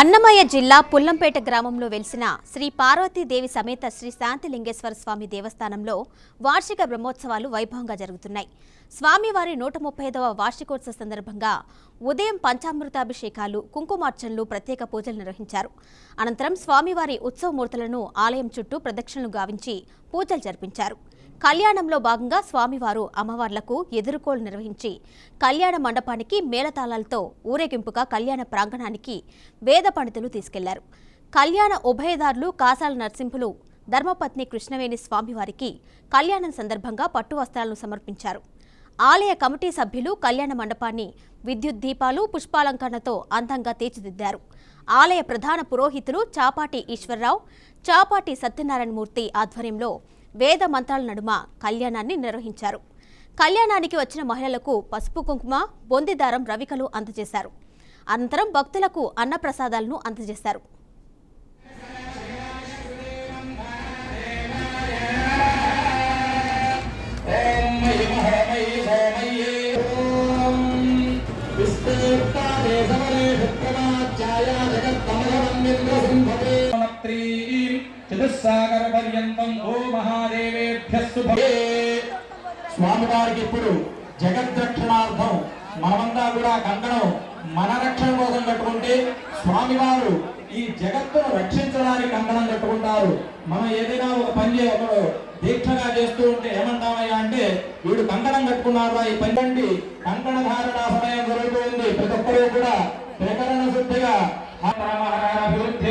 అన్నమయ్య జిల్లా పుల్లంపేట గ్రామంలో వెలిసిన శ్రీ పార్వతీదేవి సమేత శ్రీ శాంతిలింగేశ్వర స్వామి దేవస్థానంలో వార్షిక బ్రహ్మోత్సవాలు వైభవంగా జరుగుతున్నాయి. స్వామివారి నూట ముప్పై ఐదవ వార్షికోత్సవ సందర్భంగా ఉదయం పంచామృతాభిషేకాలు కుంకుమార్చనలు ప్రత్యేక పూజలు నిర్వహించారు. అనంతరం స్వామివారి ఉత్సవమూర్తులను ఆలయం చుట్టూ ప్రదక్షిణలు గావించి పూజలు జరిపించారు. కళ్యాణంలో భాగంగా స్వామివారు అమ్మవార్లకు ఎదురుకోలు నిర్వహించి కళ్యాణ మండపానికి మేళతాళాలతో ఊరేగింపుగా కళ్యాణ ప్రాంగణానికి వేద పండితులు తీసుకెళ్ళారు. కళ్యాణ ఉభయదారులు కాసాల నరసింహులు ధర్మపత్ని కృష్ణవేణి స్వామివారికి కళ్యాణం సందర్భంగా పట్టు వస్త్రాలను సమర్పించారు. ఆలయ కమిటీ సభ్యులు కళ్యాణ మండపాన్ని విద్యుత్ దీపాలు పుష్పాలంకరణతో అందంగా తీర్చిదిద్దారు. ఆలయ ప్రధాన పురోహితులు చాపాటి ఈశ్వరరావు చాపాటి సత్యనారాయణమూర్తి ఆధ్వర్యంలో వేద మంత్రాల నడుమ కళ్యాణాన్ని నిర్వహించారు. కళ్యాణానికి వచ్చిన మహిళలకు పసుపు కుంకుమ బొందిదారం రవికలు అందజేశారు. అనంతరం భక్తులకు అన్నప్రసాదాలను అందజేశారు. విస్తృత మయి మహమయి సోమయ్యే చతుస్సాగర పర్యంతం ఓ మహాదేవేభ్యः శుభే. స్వామివారికి ఇప్పుడు జగద్రక్షణార్థం మనమంతా కూడా కంకణం మన రక్షణ కోసం కట్టుకుంటే స్వామివారు ఈ జగత్తును రక్షించడానికి కంకణం కట్టుకుంటారు. మనం ఏదైనా ఒక పని చే ఒకడు దీక్షగా చేస్తూ ఉంటే ఏమంటామయ్యా అంటే వీడు కంకణం కట్టుకున్నారా ఈ పని వంటి కంకణ ధారణ సమయం జరుగుతుంది. ప్రతి ఒక్కరూ కూడా ప్రకరణ శుద్ధిగా. అభివృద్ధి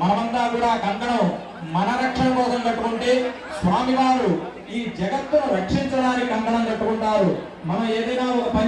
మనమంతా కూడా కంకణం మన రక్షణ కోసం కట్టుకుంటే స్వామివారు ఈ జగత్తును రక్షించడానికి కంకణం కట్టుకుంటారు. మనం ఏదైనా ఒక పని